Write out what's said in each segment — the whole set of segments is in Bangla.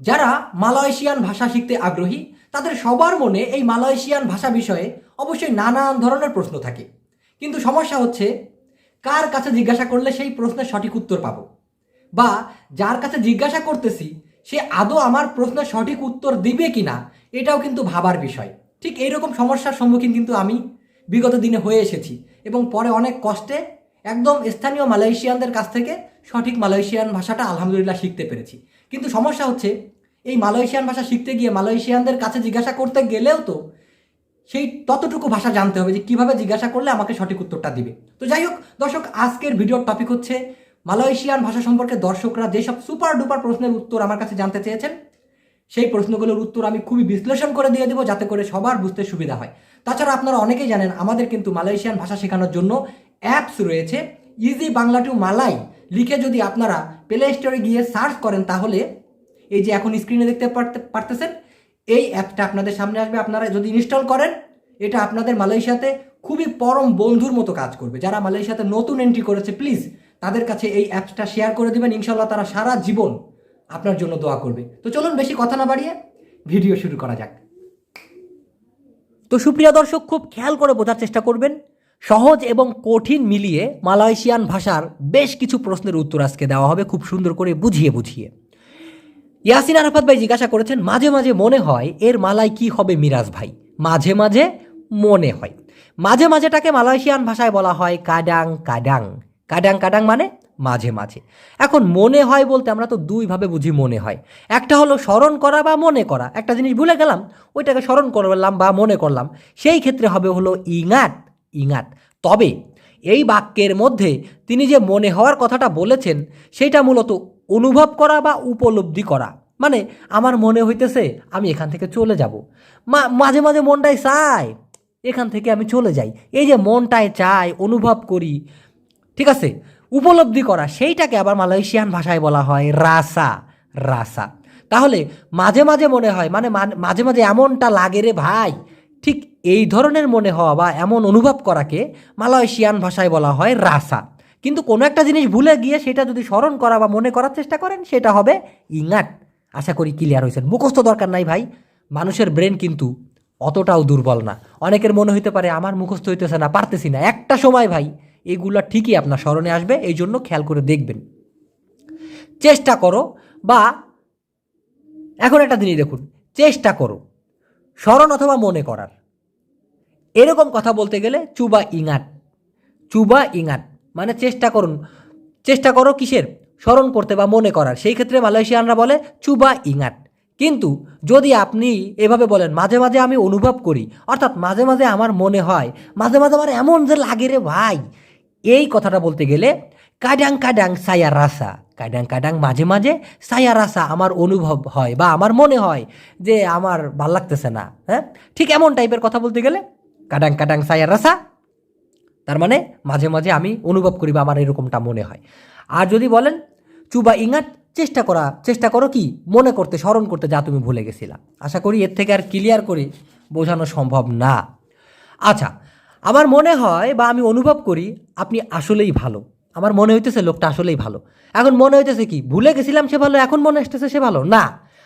যারা মালয়েশিয়ান ভাষা শিখতে আগ্রহী, তাদের সবার মনে এই মালয়েশিয়ান ভাষা বিষয়ে অবশ্যই নানান ধরনের প্রশ্ন থাকে। কিন্তু সমস্যা হচ্ছে, কার কাছে জিজ্ঞাসা করলে সেই প্রশ্নের সঠিক উত্তর পাবো? বা যার কাছে জিজ্ঞাসা করতেছি, সে আদৌ আমার প্রশ্নের সঠিক উত্তর দিবে কিনা, এটাও কিন্তু ভাবার বিষয়। ঠিক এইরকম সমস্যার সম্মুখীন কিন্তু আমি বিগত দিনে হয়ে এসেছি এবং পরে অনেক কষ্টে একদম স্থানীয় মালয়েশিয়ানদের কাছ থেকে সঠিক মালয়েশিয়ান ভাষাটা আলহামদুলিল্লাহ শিখতে পেরেছি। কিন্তু সমস্যা হচ্ছে, এই মালয়েশিয়ান ভাষা শিখতে গিয়ে মালয়েশিয়ানদের কাছে জিজ্ঞাসা করতে গেলেও তো সেই ততটুকু ভাষা জানতে হবে যে কীভাবে জিজ্ঞাসা করলে আমাকে সঠিক উত্তরটা দিবে। তো যাই হোক, দর্শক, আজকের ভিডিওর টপিক হচ্ছে মালয়েশিয়ান ভাষা সম্পর্কে দর্শকরা যেসব সুপার ডুপার প্রশ্নের উত্তর আমার কাছে জানতে চেয়েছেন, সেই প্রশ্নগুলোর উত্তর আমি খুবই বিশ্লেষণ করে দিয়ে দেবো যাতে করে সবার বুঝতে সুবিধা হয়। তাছাড়া আপনারা অনেকেই জানেন, আমাদের কিন্তু মালয়েশিয়ান ভাষা শেখানোর জন্য অ্যাপস রয়েছে। ইজি বাংলা টু মালাই লিখে যদি আপনারা প্লে স্টোরে গিয়ে সার্চ করেন তাহলে এই যে এখন স্ক্রিনে দেখতে পারতে, পারতেছেন, এই অ্যাপটা আপনাদের সামনে আসবে। আপনারা যদি ইনস্টল করেন, এটা আপনাদের মালয়েশিয়াতে খুবই পরম বন্ধুর মতো কাজ করবে। যারা মালয়েশিয়াতে নতুন এন্ট্রি করেছে প্লিজ তাদের কাছে এই অ্যাপসটা শেয়ার করে দেবেন। ইনশাল্লাহ তারা সারা জীবন আপনার জন্য দোয়া করবে। তো চলুন বেশি কথা না বাড়িয়ে ভিডিও শুরু করা যাক। তো সুপ্রিয় দর্শক, খুব খেয়াল করে বোঝার চেষ্টা করবেন সহজ এবং কঠিন মিলিয়ে মালয়েশিয়ান ভাষার বেশ কিছু প্রশ্নের উত্তর আজকে দেওয়া হবে খুব সুন্দর করে বুঝিয়ে বুঝিয়ে। ইয়াসিন আরাফাত ভাই জিজ্ঞাসা করেছেন, মাঝে মাঝে মনে হয় এর মালাই কি হবে মিরাজ ভাই? মাঝে মাঝে মনে হয়। মাঝে মাঝেটাকে মালয়েশিয়ান ভাষায় বলা হয় কাডাং কাডাং। কাডাং কাডাং মানে মাঝে মাঝে। এখন মনে হয় বলতে আমরা তো দুইভাবে বুঝি মনে হয়। একটা হলো স্মরণ করা বা মনে করা। একটা জিনিস ভুলে গেলাম, ওইটাকে স্মরণ করলাম বা মনে করলাম। সেই ক্ষেত্রে হবে হলো ইঙাত ইঙাত তবে এই বাক্যের মধ্যে তিনি যে মনে হওয়ার কথাটা বলেছেন, সেটা মূলত অনুভব করা বা উপলব্ধি করা। মানে আমার মনে হইতেছে আমি এখান থেকে চলে যাব। মাঝে মাঝে মনটাই চায়, এখান থেকে আমি চলে যাই। এই যে মনটায় চাই অনুভব করি, ঠিক আছে? উপলব্ধি করা, সেইটাকে আবার মালয়েশিয়ান ভাষায় বলা হয় রাসা রাসা। তাহলে মাঝে মাঝে মনে হয় মানে মাঝে মাঝে এমনটা লাগে রে ভাই ঠিক এই ধরনের মনে হওয়া বা এমন অনুভব করাকে মালয়েশিয়ান ভাষায় বলা হয় রাসা। কিন্তু কোনো একটা জিনিস ভুলে গিয়ে সেটা যদি স্মরণ করা বা মনে করার চেষ্টা করেন, সেটা হবে ইঙাট আশা করি ক্লিয়ার হয়েছেন। মুখস্থ দরকার নাই ভাই। মানুষের ব্রেন কিন্তু অতটাও দুর্বল না। অনেকের মনে হইতে পারে, আমার মুখস্থ হইতেছে না, পারতেছি না। একটা সময় ভাই, এগুলা ঠিকই আপনার স্মরণে আসবে, এই জন্য খেয়াল করে দেখবেন। চেষ্টা করো বা, এখন একটা জিনিস দেখুন। চেষ্টা করো। স্মরণ অথবা মনে করার। এরকম কথা বলতে গেলে চুবা ইঙাট চুবা ইঙাট মানে চেষ্টা করুন। চেষ্টা করো কিসের? স্মরণ করতে বা মনে করার। সেই ক্ষেত্রে মালয়েশিয়ানরা বলে চুবা ইঙাট কিন্তু যদি আপনি এভাবে বলেন, মাঝে মাঝে আমি অনুভব করি, অর্থাৎ মাঝে মাঝে আমার মনে হয়, মাঝে মাঝে আমার এমন যে লাগে রে ভাই, এই কথাটা বলতে গেলে কাডাং সায়া রাসা কাডাং মাঝে মাঝে সায়া রাসা আমার অনুভব হয় বা আমার মনে হয় যে আমার ভালো লাগতেছে না হ্যাঁ ঠিক এমন টাইপের কথা বলতে গেলে কাডাং কাডাং সায়া রাসা তার মানে মাঝে মাঝে আমি অনুভব করি বা আমার এরকমটা মনে হয় আর যদি বলেন চুবা ইঙাট চেষ্টা করা চেষ্টা করো কি মনে করতে স্মরণ করতে যা তুমি ভুলে গেছিলা আশা করি এর থেকে আর ক্লিয়ার করে বোঝানো সম্ভব না। আচ্ছা আমার মনে হয় বা আমি অনুভব করি আপনি আসলেই ভালো আমার মনে হইতেছে লোকটা আসলেই ভালো। এখন মনে হইতেছে কি, ভুলে গেছিলাম সে ভালো, এখন মনে আসতেছে সে ভালো? না,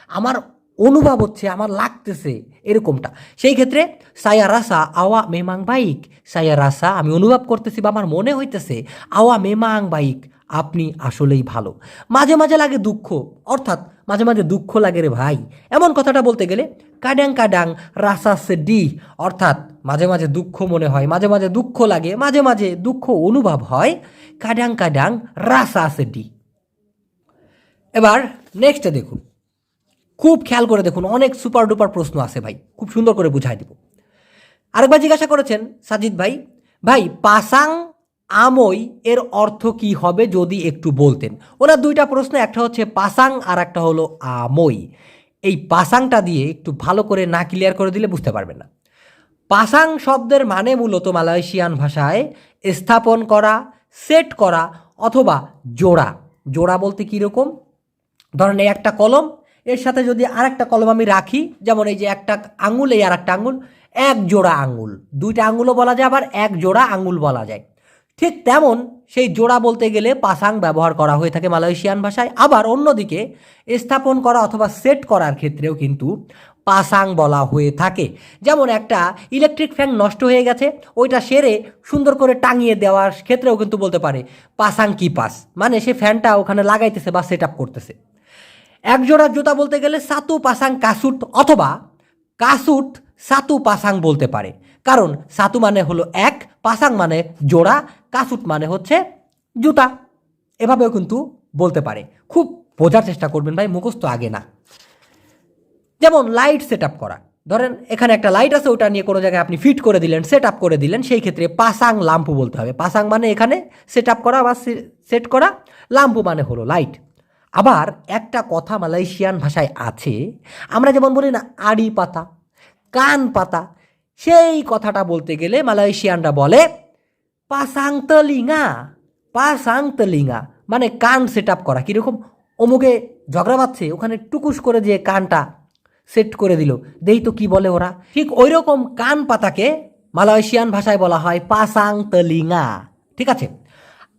আমার অনুভব হচ্ছে, আমার লাগতেছে এরকমটা। সেই ক্ষেত্রে, সায়া রাসা আওয়া মেমাং বাইক। সায়া রাসা, আমি অনুভব করতেছি বা আমার মনে হইতেছে, আওয়া মেমাং বাইক, আপনি আসলেই ভালো। মাঝে মাঝে লাগে দুঃখ, অর্থাৎ মাঝে মাঝে দুঃখ লাগে রে ভাই। এমন কথাটা বলতে গেলে কাডাং কাডাং রাসা সে ডি অর্থাৎ মাঝে মাঝে দুঃখ মনে হয়, মাঝে মাঝে দুঃখ লাগে, মাঝে মাঝে দুঃখ অনুভব হয়, কাডাং কাডাং রাসা সে ডি এবার নেক্সটে দেখুন। খুব খেয়াল করে দেখুন, অনেক সুপার ডুপার প্রশ্ন আছে ভাই, খুব সুন্দর করে বুঝাই দিব। আরেকবার জিজ্ঞাসা করেছেন সাজিদ ভাই ভাই, পাসাং আমই এর অর্থ কি হবে যদি একটু বলতেন? ওনার দুইটা প্রশ্ন, একটা হচ্ছে পাসাং আর একটা হলো আমই। এই পাসাংটা দিয়ে একটু ভালো করে না ক্লিয়ার করে দিলে বুঝতে পারবেন না। পাসাং শব্দের মানে মূলত মালয়েশিয়ান ভাষায় স্থাপন করা সেট করা অথবা জোড়া। জোড়া বলতে কীরকম ধরেন এই একটা কলম, এর সাথে যদি আরেকটা কলম আমি রাখি, যেমন এই যে একটা আঙুল, এই আর একটা আঙুল, এক জোড়া আঙুল। দুইটা আঙুলও বলা যায়, আবার এক জোড়া আঙুল বলা যায়। ঠিক তেমন সেই জোড়া বলতে গেলে পাসাং ব্যবহার করা হয়ে থাকে মালয়েশিয়ান ভাষায়। আবার অন্যদিকে স্থাপন করা অথবা সেট করার ক্ষেত্রেও কিন্তু পাসাং বলা হয়ে থাকে। যেমন একটা ইলেকট্রিক ফ্যান নষ্ট হয়ে গেছে, ওইটা সেরে সুন্দর করে টাঙিয়ে দেওয়ার ক্ষেত্রেও কিন্তু বলতে পারে পাসাং কি পাস। মানে সে ফ্যানটা ওখানে লাগাইতেছে বা সেট আপ করতেছে। এক জোড়া জুতা বলতে গেলে সাতু পাসাং কাসুট অথবা কাসুট সাতু পাসাং বলতে পারে। কারণ সাতু মানে হলো এক, পাসাং মানে জোড়া কাসুট মানে হচ্ছে জুতা। এভাবেও কিন্তু বলতে পারে। খুব বোঝার চেষ্টা করবেন ভাই, মুখস্থ আগে না। যেমন লাইট সেট আপ করা। ধরেন এখানে একটা লাইট আছে, ওটা নিয়ে কোনো জায়গায় আপনি ফিট করে দিলেন সেট আপ করে দিলেন, সেই ক্ষেত্রে পাসাং লাম্পু বলতে হবে। পাসাং মানে এখানে সেট আপ করা বা সেট করা লাম্পু মানে হলো লাইট আবার একটা কথা মালয়েশিয়ান ভাষায় আছে, আমরা যেমন বলি না আড়ি পাতা, কান পাতা সেই কথাটা বলতে গেলে মালয়েশিয়ানরা বলে পাসাং তলিঙা পাসাং তলিঙা মানে কান সেট আপ করা। কীরকম? অমুকে ঝগড়া পাচ্ছে ওখানে টুকুস করে যে কানটা সেট করে দিল। দেই তো কি বলে ওরা? ঠিক ওই রকম কান পাতাকে মালয়েশিয়ান ভাষায় বলা হয় পাসাং তলিঙা ঠিক আছে?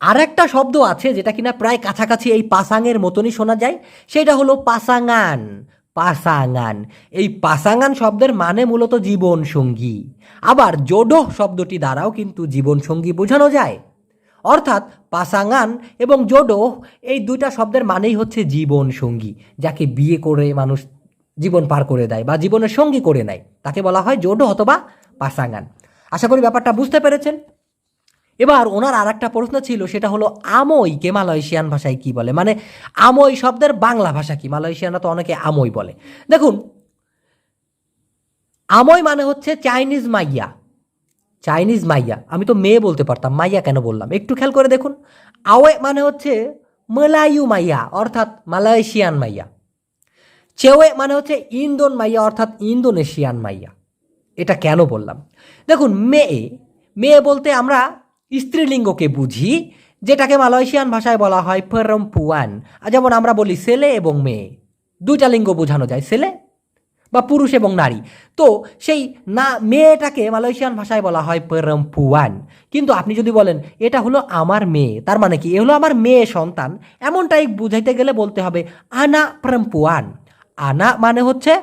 আর একটা শব্দ আছে যেটা কিনা প্রায় কাছাকাছি এই পাসাংয়ের মতনই শোনা যায়, সেটা হলো পাসাঙান। পাসাঙান এই পাসাঙান শব্দের মানে মূলত জীবন সঙ্গী আবার জোডো শব্দটি দ্বারাও কিন্তু জীবন সঙ্গী বোঝানো যায়। অর্থাৎ পাসাঙান এবং জোডো এই দুইটা শব্দের মানেই হচ্ছে জীবন সঙ্গী যাকে বিয়ে করে মানুষ জীবন পার করে দেয় বা জীবনের সঙ্গী করে নেয়। তাকে বলা হয় জোডো অথবা পাসাঙান আশা করি ব্যাপারটা বুঝতে পেরেছেন। এবার ওনার আর একটা প্রশ্ন ছিল, সেটা হলো আমইকে মালয়েশিয়ান ভাষায় কি বলে? মানে আমই শব্দের বাংলা ভাষা কি? মালয়েশিয়ানরা তো অনেকে আমই বলে। দেখুন, আমই মানে হচ্ছে চাইনিজ মাইয়া। চাইনিজ মাইয়া। আমি তো মেয়ে বলতে পারতাম, মাইয়া কেন বললাম? একটু খেয়াল করে দেখুন। আওয়ে মানে হচ্ছে মেলায়ু মাইয়া, অর্থাৎ মালয়েশিয়ান মাইয়া। চেওয়ে মানে হচ্ছে ইন্দোন মাইয়া, অর্থাৎ ইন্দোনেশিয়ান মাইয়া। এটা কেন বললাম? দেখুন, মেয়ে। মেয়ে বলতে আমরা স্ত্রীলিঙ্গকে বুঝি, যেটাকে মালয়েশিয়ান ভাষায় বলা হয় পুয়ান যেমন আমরা বলি ছেলে এবং মেয়ে। দুইটা লিঙ্গ বোঝানো যায়, ছেলে বা পুরুষ এবং নারী। তো সেই না, মেয়েটাকে মালয়েশিয়ান ভাষায় বলা হয় পুয়ান কিন্তু আপনি যদি বলেন, এটা হলো আমার মেয়ে তার মানে কি? এ হলো আমার মেয়ে সন্তান। এমনটাই বুঝাইতে গেলে বলতে হবে, আনা পুয়ান আনা মানে হচ্ছে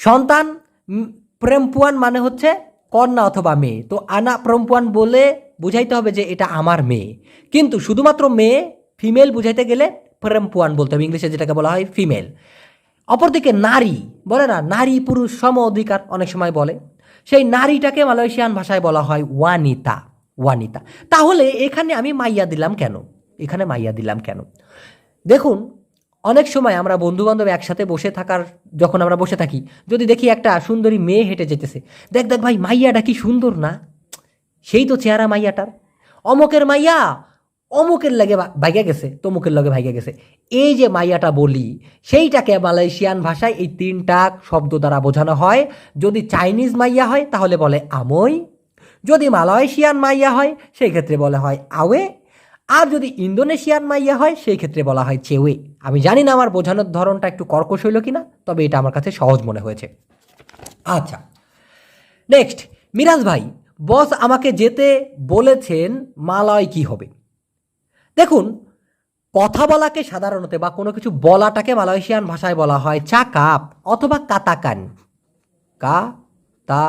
সন্তান প্রেমপুয়ান মানে হচ্ছে কন্যা অথবা মেয়ে, তো আনা প্রম্পুয়ান বলে বুঝাইতে হবে যে এটা আমার মেয়ে। কিন্তু শুধুমাত্র মেয়ে ফিমেল বুঝাইতে গেলে প্রেমপুয়ান বলতে হবে, ইংলিশে যেটাকে বলা হয় ফিমেল অপরদিকে নারী, বলে না, নারী, পুরুষ, সম অধিকার অনেক সময় বলে। সেই নারীটাকে মালয়েশিয়ান ভাষায় বলা হয় ওয়ানিতা ওয়ানিতা। তাহলে এখানে আমি মাইয়া দিলাম কেন? এখানে মাইয়া দিলাম কেন? দেখুন অনেক সময় আমরা বন্ধু বান্ধব একসাথে বসে থাকার, যখন আমরা বসে থাকি, যদি দেখি একটা সুন্দরী মেয়ে হেঁটে যেতেছে, দেখ দেখ ভাই, মাইয়াটা কি সুন্দর না? সেই তো চেহারা মাইয়াটার। অমুকের মাইয়া, অমুকের লাগে ভাইগা গেছে, তমুকের লগে ভাইগা গেছে। এই যে মাইয়াটা বলি, সেইটাকে মালয়েশিয়ান ভাষায় এই তিনটা শব্দ দ্বারা বোঝানো হয়। যদি চাইনিজ মাইয়া হয়, তাহলে বলে আমই। যদি মালয়েশিয়ান মাইয়া হয়, সেই ক্ষেত্রে বলা হয় আওয়ে। আর যদি ইন্দোনেশিয়ান মাইয়া হয়, সেই ক্ষেত্রে বলা হয় চেউয়ে আমি জানি না আমার বোঝানোর ধরনটা একটু কর্কশ হইল কিনা, তবে এটা আমার কাছে সহজ মনে হয়েছে। আচ্ছা নেক্সট মিরাজ ভাই বস আমাকে যেতে বলেছেন মালয় কি হবে? দেখুন, কথা বলাকে সাধারণত বা কোনো কিছু বলাটাকে মালয়েশিয়ান ভাষায় বলা হয় চা কাপ অথবা কাতাকান। কা তা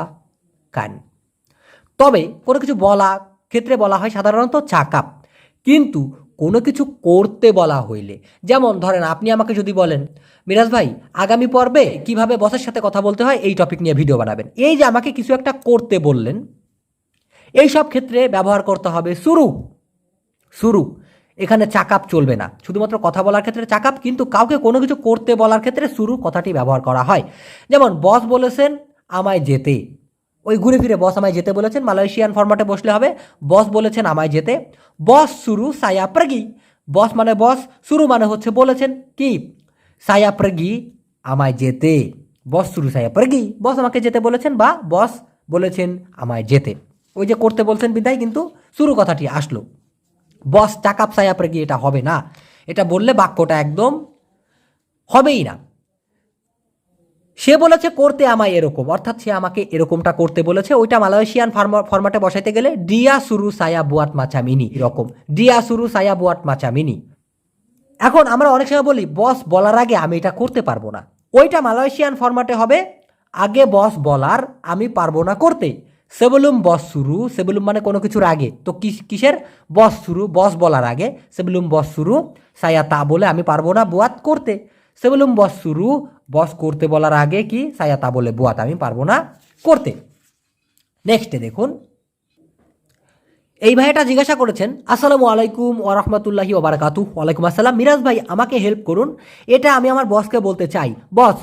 কান তবে কোনো কিছু বলা ক্ষেত্রে বলা হয় সাধারণত চাকাপ। কিন্তু কোনো কিছু করতে বলা হইলে, যেমন ধরেন আপনি আমাকে যদি বলেন, মিরাজ ভাই, আগামী পর্বে কীভাবে বসের সাথে কথা বলতে হয়, এই টপিক নিয়ে ভিডিও বানাবেন। এই যে আমাকে কিছু একটা করতে বললেন, এই সব ক্ষেত্রে ব্যবহার করতে হবে শুরু শুরু। এখানে চাকাপ চলবে না। শুধুমাত্র কথা বলার ক্ষেত্রে চাকাপ, কিন্তু কাউকে কোনো কিছু করতে বলার ক্ষেত্রে শুরু কথাটি ব্যবহার করা হয়। যেমন বস বলেছেন আমায় যেতে। ওই ঘুরে ফিরে বস আমায় যেতে বলেছেন, মালয়েশিয়ান ফরম্যাটে বসলে হবে। বস বলেছেন আমায় যেতে। বস শুরু, সায়া প্রগি। বস মানে বস শুরু মানে হচ্ছে বলেছেন কি সায়া প্রগি, আমায় যেতে। বস শুরু, সায়া প্রগি। বস আমাকে যেতে বলেছেন বা বস বলেছেন আমায় যেতে। ওই যে করতে বলছেন বিদায়, কিন্তু শুরু কথাটি আসলো। বস চাকাপ সায়া প্রগি, এটা হবে না। এটা বললে বাক্যটা একদম হবেই না। সে বলেছে, করতে আমায় এরকম। অর্থাৎ সে আমাকে এরকমটা করতে বলেছে। ওইটা মালয়েশিয়ান ফরম্যাটে বসাইতে গেলে, ডিয়া সুরু সায়া বুয়াত মাচা মিনি। এরকম, ডিয়া সুরু সায়া বুয়াত মাচা মিনি। এখন আমরা অনেক সময় বলি, বস বলার আগে আমি এটা করতে পারব না। ওইটা মালয়েশিয়ান ফরম্যাটে হবে, আগে বস বলার, আমি পারব না করতে। সেবলুম বস শুরু সেবলুম মানে কোনো কিছুর আগে। তো কিস- কিসের? বস শুরু বস বলার আগে। সেবলুম বস শুরু সায়া তা বলে আমি পারব না বুয়াত করতে। সেবলুম বস শুরু বস করতে বলার আগে কি? সায়া তা বলে বুয়াত আমি পারব না করতে। নেক্সটে দেখুন। এই ভাইটা জিজ্ঞাসা করেছেন, আসসালামু আলাইকুম ওরহমতুল্লাহি ওবারাকাতু ওয়ালাইকুম আসসালাম। মিরাজ ভাই, আমাকে হেল্প করুন। এটা আমি আমার বসকে বলতে চাই। বস,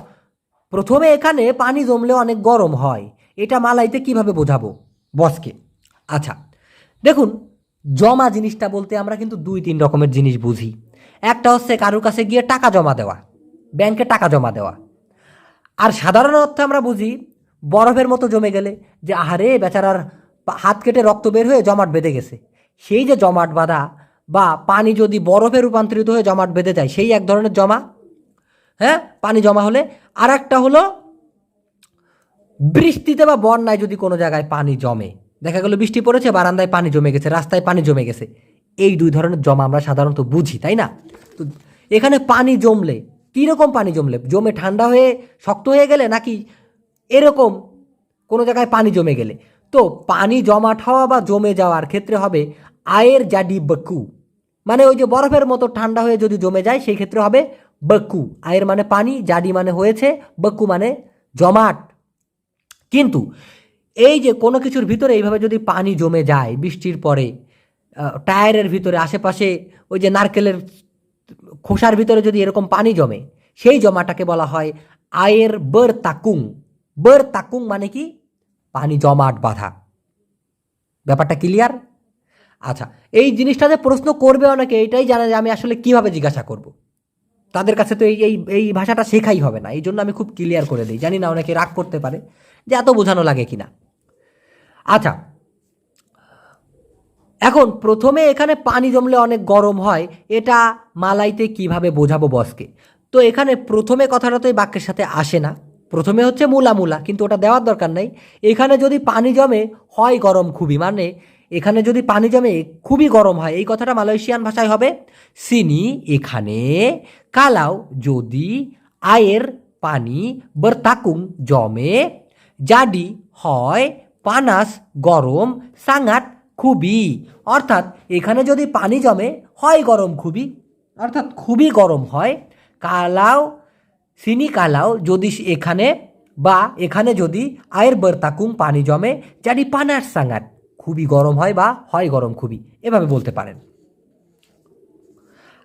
প্রথমে এখানে পানি জমলে অনেক গরম হয়। এটা মালাইতে কীভাবে বোঝাবো বসকে আচ্ছা দেখুন, জমা জিনিসটা বলতে আমরা কিন্তু দুই তিন রকমের জিনিস বুঝি। একটা হচ্ছে কারোর কাছে গিয়ে টাকা জমা দেওয়া। ব্যাংকে টাকা জমা দেওয়া। আর সাধারণ অর্থে আমরা বুঝি, বরফের মতো জমে গেলে যে আহারে বেচারার হাত কেটে রক্ত বের হয়ে জমাট বেঁধে গেছে। সেই যে জমাট বাঁধা বা পানি যদি বরফে রূপান্তরিত হয়ে জমাট বেঁধে যায়, সেই এক ধরনের জমা। হ্যাঁ? পানি জমা হলে আর একটা হলো বৃষ্টিতে বা বন্যায় যদি কোনো জায়গায় পানি জমে, দেখা গেলো বৃষ্টি পড়েছে, বারান্দায় পানি জমে গেছে, রাস্তায় পানি জমে গেছে, এই দুই ধরনের জমা আমরা সাধারণত বুঝি, তাই না? তো এখানে পানি জমলে কীরকম পানি জমলে, জমে ঠান্ডা হয়ে শক্ত হয়ে গেলে নাকি এরকম কোনো জায়গায় পানি জমে গেলে। তো পানি জমাট হওয়া বা জমে যাওয়ার ক্ষেত্রে হবে আয়ের জাডি বকু। মানে ওই যে বরফের মতো ঠান্ডা হয়ে যদি জমে যায়, সেই ক্ষেত্রে হবে বকু। আয়ের মানে পানি, জাডি মানে হয়েছে, বকু মানে জমাট। কিন্তু এই যে কোনো কিছুর ভিতরে এইভাবে যদি পানি জমে যায় বৃষ্টির পরে টায়ারের ভিতরে, আশেপাশে ওই যে নারকেলের খোসার ভিতরে যদি এরকম পানি জমে, সেই জমাটাকে বলা হয় আয়ের বার তাকুং। বার তাকুং মানে কি? পানি জমাট বাঁধা। ব্যাপারটা ক্লিয়ার? আচ্ছা এই জিনিসটা যে প্রশ্ন করবে অনেকে, এটাই জানা যে আমি আসলে কীভাবে জিজ্ঞাসা করব। তাদের কাছে তো এই এই ভাষাটা শেখাই হবে না এই জন্য আমি খুব ক্লিয়ার করে দিই। জানি না অনেকে রাগ করতে পারে যে এত বোঝানো লাগে কিনা। আচ্ছা এখন প্রথমে এখানে পানি জমলে অনেক গরম হয়, এটা মালাইতে কীভাবে বোঝাবো বসকে? তো এখানে প্রথমে কথাটা তো এই বাক্যের সাথে আসে না। প্রথমে হচ্ছে মূলা মূলা, কিন্তু ওটা দেওয়ার দরকার নেই। এখানে যদি পানি জমে, হয় গরম খুবই মানে এখানে যদি পানি জমে, খুবই গরম হয়, এই কথাটা মালয়েশিয়ান ভাষায় হবে, সিনি এখানে কালাও যদি আয়ের পানি বরতাকুং জমে, জাডি হয় পানাস গরম সাঙাট খুবই। অর্থাৎ এখানে যদি পানি জমে, হয় গরম খুবই। অর্থাৎ খুবই গরম হয়। কালাও, সিনি কালাও যদি এখানে বা এখানে যদি আয়ের বর্তাকুম পানি জমে যারি পানার সাঙাত খুবই গরম হয় বা হয় গরম খুবই। এভাবে বলতে পারেন।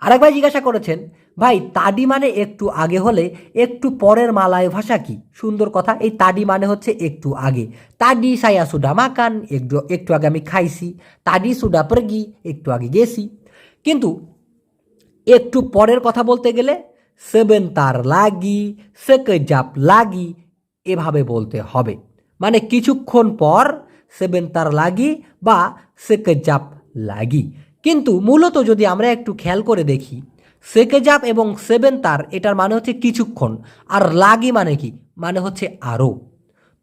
আরেকবার জিজ্ঞাসা করেছেন, ভাই, তাডি মানে একটু আগে হলে একটু পরের মালায় ভাষা কি? সুন্দর কথা, এই তাডি মানে হচ্ছে একটু আগে। তাডি সায়া সুডা মাকান, একটু একটু আগে আমি খাইছি। তাডি সুডা প্রগি, একটু আগে গেছি। কিন্তু একটু পরের কথা বলতে গেলে সেভেন তার লাগি, সেকে জাপ লাগি, এভাবে বলতে হবে। মানে কিছুক্ষণ পর সেভেন তার লাগি বা সেকে জাপ লাগি। কিন্তু মূলত যদি আমরা একটু খেয়াল করে দেখি সেকেজাপ এবং সেভেন তার এটার মানে হচ্ছে কিছুক্ষণ, আর লাগি মানে কি? মানে হচ্ছে আরও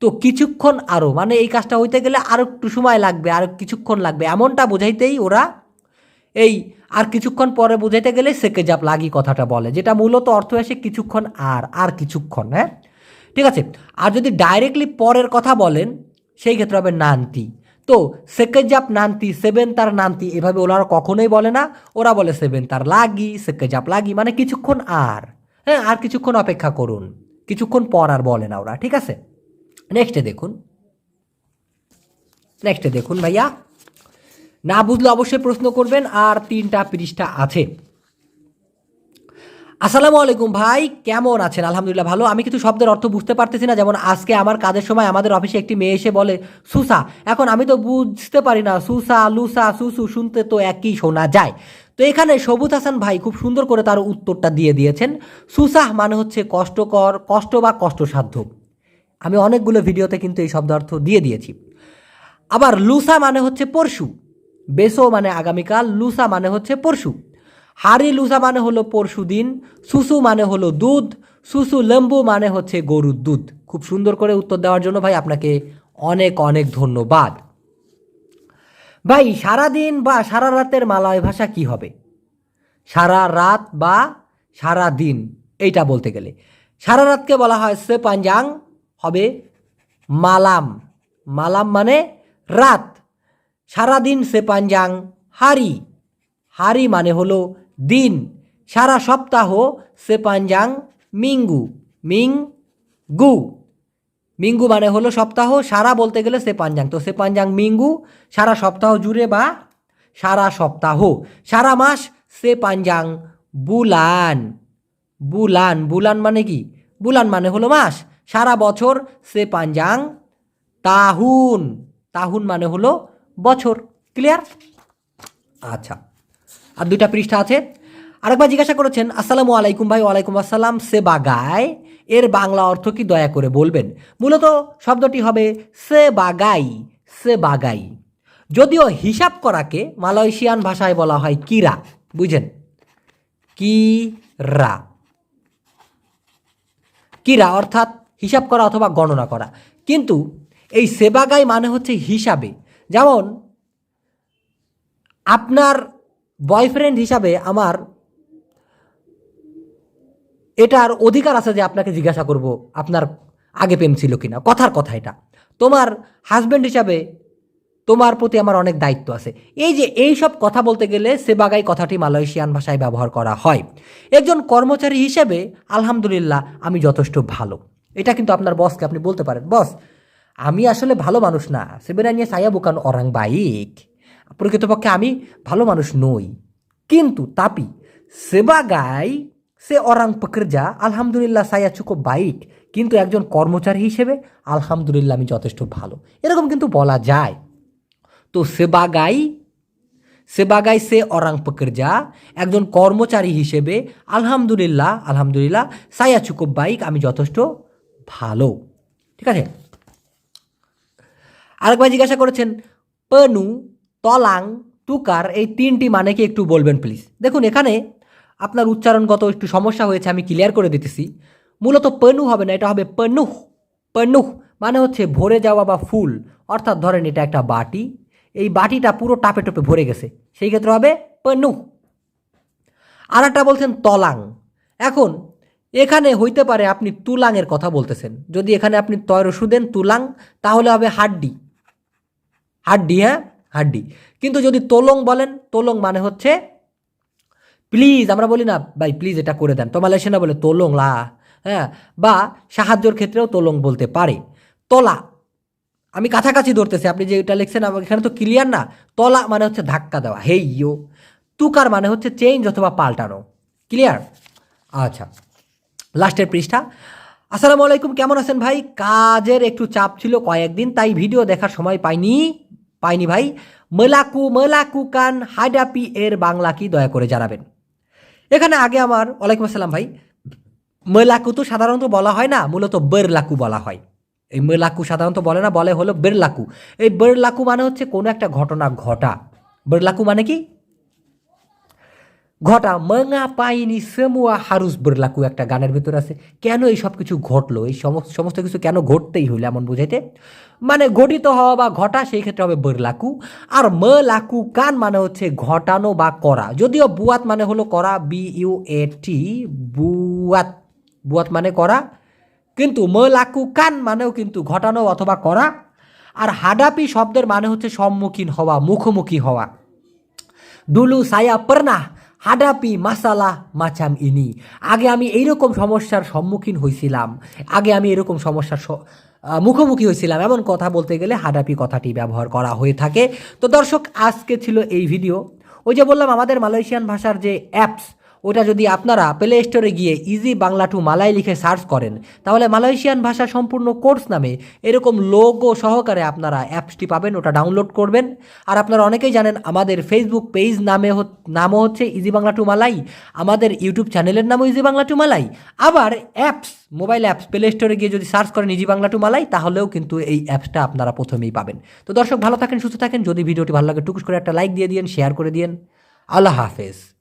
তো কিছুক্ষণ আরও মানে এই কাজটা হইতে গেলে আরও একটু সময় লাগবে, আর কিছুক্ষণ লাগবে, এমনটা বোঝাইতেই ওরা এই আর কিছুক্ষণ পরে বুঝাইতে গেলে সেকে জাপ লাগি কথাটা বলে, যেটা মূলত অর্থ আসে কিছুক্ষণ আর আর কিছুক্ষণ হ্যাঁ? ঠিক আছে? আর যদি ডাইরেক্টলি পরের কথা বলেন, সেই ক্ষেত্রে হবে নান্তি তো সেকে জাপ নান্তি সেভেন তার নান্তি, এভাবে ওরা কখনোই বলে না। ওরা বলে সেভেন তার লাগি সেকে জাপ লাগি মানে কিছুক্ষণ আর। হ্যাঁ আর কিছুক্ষণ অপেক্ষা করুন। কিছুক্ষণ পর আর বলে না ওরা, ঠিক আছে? নেক্সটে দেখুন। নেক্সটে দেখুন ভাইয়া। না বুঝলে অবশ্যই প্রশ্ন করবেন, আর তিনটা পৃষ্ঠা আছে। আসসালামু আলাইকুম ভাই, কেমন আছেন? আলহামদুলিল্লাহ ভালো। আমি কিছু শব্দের অর্থ বুঝতে পারতেছি না। যেমন আজকে আমার কাজের সময় আমাদের অফিসে একটি মেয়ে এসে বলে, সুসা, এখন আমি তো বুঝতে পারি না। সুসা, লুসা, সুসু, শুনতে তো একই শোনা যায়। তো এখানে সবুজ হাসান ভাই খুব সুন্দর করে তার উত্তরটা দিয়ে দিয়েছেন। সুসাহ মানে হচ্ছে কষ্টকর, কষ্ট বা কষ্টসাধ্য। আমি অনেকগুলো ভিডিওতে কিন্তু এই শব্দ অর্থ দিয়ে দিয়েছি। আবার লুসা মানে হচ্ছে পরশু। বেসো মানে আগামীকাল, লুসা মানে হচ্ছে পরশু। হারি লুসা মানে হলো পরশু দিন, সুসু মানে হলো দুধ, সুসু লেম্বু মানে হচ্ছে গরুর দুধ। খুব সুন্দর করে উত্তর দেওয়ার জন্য ভাই আপনাকে অনেক অনেক ধন্যবাদ। ভাই, সারাদিন বা সারা রাতের মালয় ভাষা কি হবে? সারা রাত বা সারা দিন, এইটা বলতে গেলে। সারা রাতকে বলা হয় সে পাঞ্জাং হবে মালাম। মালাম মানে রাত। সারাদিন সে পাঞ্জাং হারি হারি মানে হলো দিন, সারা সপ্তাহ সে পাঞ্জাং মিঙ্গু। মিং গু মিঙ্গু মানে হলো সপ্তাহ, সারা বলতে গেলে সে পাঞ্জাং তো সে পাঞ্জাং মিঙ্গু, সারা সপ্তাহ জুড়ে বা সারা সপ্তাহ। সারা মাস সে পাঞ্জাং বুলান। বুলান বুলান মানে কি? বুলান মানে হলো মাস। সারা বছর সে পাঞ্জাং তাহুন। তাহুন মানে হলো বছর। ক্লিয়ার আচ্ছা। আর দুইটা পৃষ্ঠা আছে। আরেকবার জিজ্ঞাসা করেছেন, আসসালামু আলাইকুম ভাই, ওয়ালাইকুম আসসালাম, সে বাগায় এর বাংলা অর্থ কি দয়া করে বলবেন? মূলত শব্দটি হবে, সে বাগাই সে বাগাই যদিও হিসাব করাকে মালয়েশিয়ান ভাষায় বলা হয় কিরা, বুঝেন? কিরা। কিরা অর্থাৎ হিসাব করা অথবা গণনা করা। কিন্তু এই সেবাগাই মানে হচ্ছে হিসাবে। যেমন, আপনার বয়ফ্রেন্ড হিসাবে আমার এটার অধিকার আছে যে আপনাকে জিজ্ঞাসা করব, আপনার আগে প্রেম ছিল কিনা। কথার কথা এটা। তোমার হাজব্যান্ড হিসাবে তোমার প্রতি আমার অনেক দায়িত্ব আছে। এই যে এই সব কথা বলতে গেলে সেবাগাই কথাটি মালয়েশিয়ান ভাষায় ব্যবহার করা হয়। একজন কর্মচারী হিসেবে আলহামদুলিল্লাহ আমি যথেষ্ট ভালো। এটা কিন্তু আপনার বসকে আপনি বলতে পারেন বস আমি আসলে ভালো মানুষ না। সেবেরানিয়া সায়া বুকান অরাং বাইক। প্রকৃতপক্ষে আমি ভালো মানুষ নই। কিন্তু তাপি সেবাগাই সে অরাং পকরজা আলহামদুলিল্লাহ সায়া চুকো বাইক। কিন্তু একজন কর্মচারী হিসেবে, আলহামদুলিল্লাহ আমি যথেষ্ট ভালো। এরকম কিন্তু বলা যায়। তো সেবাগাই সেবাগাই সে অরাং পকরজা একজন কর্মচারী হিসেবে, আলহামদুলিল্লাহ আলহামদুলিল্লাহ সায়া চুকো বাইক আমি যথেষ্ট ভালো। ঠিক আছে? আরেকবার জিজ্ঞাসা করেছেন, পনু তলাং তুকার এই তিনটি মানে কি একটু বলবেন প্লিজ দেখুন, এখানে আপনার উচ্চারণগত একটু সমস্যা হয়েছে, আমি ক্লিয়ার করে দিতেছি। মূলত পনু হবে না, এটা হবে পনুহ। পনুহ মানে হচ্ছে ভরে যাওয়া বা ফুল। অর্থাৎ ধরেন এটা একটা বাটি, এই বাটিটা পুরো টাপে টপে ভরে গেছে। সেই ক্ষেত্রে হবে পনুহ। আর একটা বলছেন তলাং। এখন, এখানে হইতে পারে আপনি তুলাংয়ের কথা বলতেছেন। যদি এখানে আপনি তয়রসু দেন তুলাং, তাহলে হবে হাড্ডি। হাড্ডি হ্যাঁ? হাড্ডি। কিন্তু যদি তোলং বলেন, তোলং মানে হচ্ছে, প্লিজ, আমরা বলি না, ভাই, প্লিজ এটা করে দেন। তো মালয়েশিয়ানা বলে, তোলং, লা। হ্যাঁ বা সাহায্যর ক্ষেত্রেও তোলং বলতে পারে। তলা, আমি কাছাকাছি ধরতেছি, আপনি যেটা লিখছেন, আমার এখানে তো ক্লিয়ার না। তলা মানে হচ্ছে ধাক্কা দেওয়া, হেই, ইয়ো। তুকার মানে হচ্ছে চেঞ্জ অথবা পাল্টানো ক্লিয়ার আচ্ছা লাস্টের পৃষ্ঠা। আসসালামু আলাইকুম, কেমন আছেন ভাই? কাজের একটু চাপ ছিল কয়েকদিন, তাই ভিডিও দেখার সময় পাইনি। পাইনি ভাই। মেলাকু মেলাকু কান হাইডাপি এর বাংলা কি দয়া করে জানাবেন। এখানে আগে আমার ওয়ালাইকুম আসসালাম ভাই। মেলাকু তো সাধারণত বলা হয় না, মূলত বেরলাকু বলা হয়। এই মেলাকু সাধারণত বলে না, বলে হলো বেরলাকু। এই বেরলাকু মানে হচ্ছে কোনো একটা ঘটনা ঘটা। বেরলাকু মানে কি? ঘটা মঙ্গা পাইনি সেমুয়া হারুস বরলাকু একটা গানের ভিতর আছে। কেন এই সব কিছু ঘটলো? এই সমস্ত সমস্ত কিছু কেন ঘটতেই হইল এমন বুঝাইতে? মানে ঘটিত হওয়া বা ঘটা সেই ক্ষেত্রে হবে বরলাকু আর ম লাকু কান মানে হচ্ছে ঘটানো বা করা। যদিও বুয়াত মানে হলো করা বি ইউ এ টি বুয়াত বুয়াত মানে করা। কিন্তু ম লাকু কান মানেও কিন্তু ঘটানো অথবা করা। আর হাডাপি শব্দের মানে হচ্ছে সম্মুখীন হওয়া, মুখোমুখি হওয়া। দুলু সায়া পর্না হাডাপি মাসালা মাচাম ইনি। আগে আমি এইরকম সমস্যার সম্মুখীন হয়েছিলাম আগে আমি এরকম সমস্যার মুখোমুখি হয়েছিলাম এমন কথা বলতে গেলে হাডাপি কথাটি ব্যবহার করা হয়ে থাকে। তো দর্শক, আজকে ছিল এই ভিডিও। ওই যে বললাম, আমাদের মালয়েশিয়ান ভাষার যে অ্যাপস ওটা যদি আপনারা প্লে স্টোরে গিয়ে ইজি বাংলা টু মালাই লিখে সার্চ করেন, তাহলে মালয়েশিয়ান ভাষা সম্পূর্ণ কোর্স নামে এরকম লোগো সহকারে আপনারা অ্যাপসটি পাবেন, ওটা ডাউনলোড করবেন। আর আপনারা অনেকেই জানেন, আমাদের ফেসবুক পেজ নামে নামও হচ্ছে ইজি বাংলা টু মালাই, আমাদের ইউটিউব চ্যানেলের নামও ইজি বাংলা টু মালাই। আবার অ্যাপস মোবাইল অ্যাপস প্লে স্টোরে গিয়ে যদি সার্চ করেন ইজি বাংলা টু মালাই, তাহলেও কিন্তু এই অ্যাপসটা আপনারা প্রথমেই পাবেন। তো দর্শক, ভালো থাকেন, সুস্থ থাকেন। যদি ভিডিওটি ভালো লাগে, টুকুস করে একটা লাইক দিয়ে দিন শেয়ার করে দিন আল্লাহ হাফেজ।